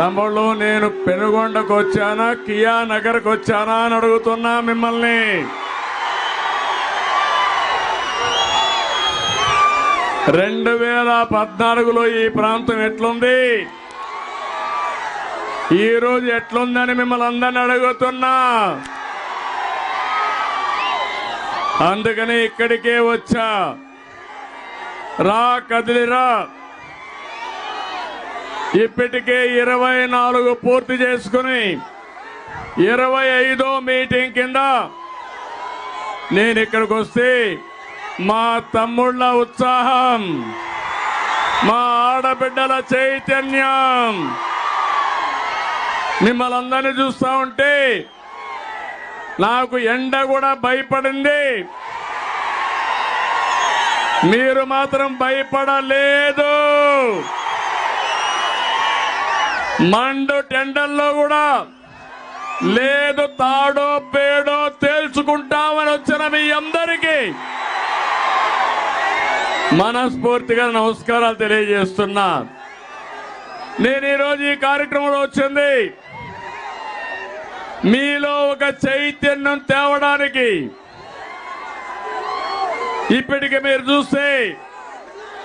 తమ్ముళ్ళు నేను పెనుగొండకు వచ్చానా కియా నగర్కు వచ్చానా అని అడుగుతున్నా మిమ్మల్ని. రెండు వేల పద్నాలుగులో ఈ ప్రాంతం ఎట్లుంది? ఈ రోజు ఎట్లుందని మిమ్మల్ని అందరిని అడుగుతున్నా. అందుకని ఇక్కడికే వచ్చా. రా కదిలిరా. ఇప్పటికే ఇరవై నాలుగు పూర్తి చేసుకుని ఇరవై ఐదో మీటింగ్ కింద నేను ఇక్కడికి వస్తే మా తమ్ముళ్ళ ఉత్సాహం మా ఆడబిడ్డల చైతన్యం. మిమ్మల్ని అందరినీ చూస్తా ఉంటే నాకు ఎండ కూడా భయపడింది. మీరు మాత్రం భయపడలేదు. మండు టెండర్లో కూడా లేదు తాడో పేడో తేల్చుకుంటామని వచ్చిన మీ అందరికీ మనస్ఫూర్తిగా నమస్కారాలు తెలియజేస్తున్నా. నేను ఈరోజు ఈ కార్యక్రమంలో వచ్చింది. మీలో ఒక చైతన్యం తేవడానికి. ఇప్పటికి మీరు చూస్తే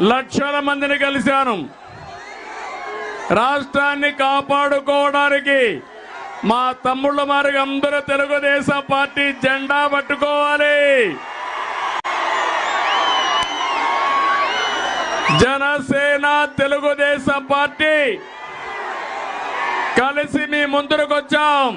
లక్షల మందిని కలిశాను. రాష్ట్రాన్ని కాపాడుకోవడానికి మా తమ్ముళ్ళ మారిగా అందరూ తెలుగుదేశం పార్టీ జెండా పట్టుకోవాలి. జనసేన తెలుగుదేశం పార్టీ కలిసి మీ ముందుకు వచ్చాం.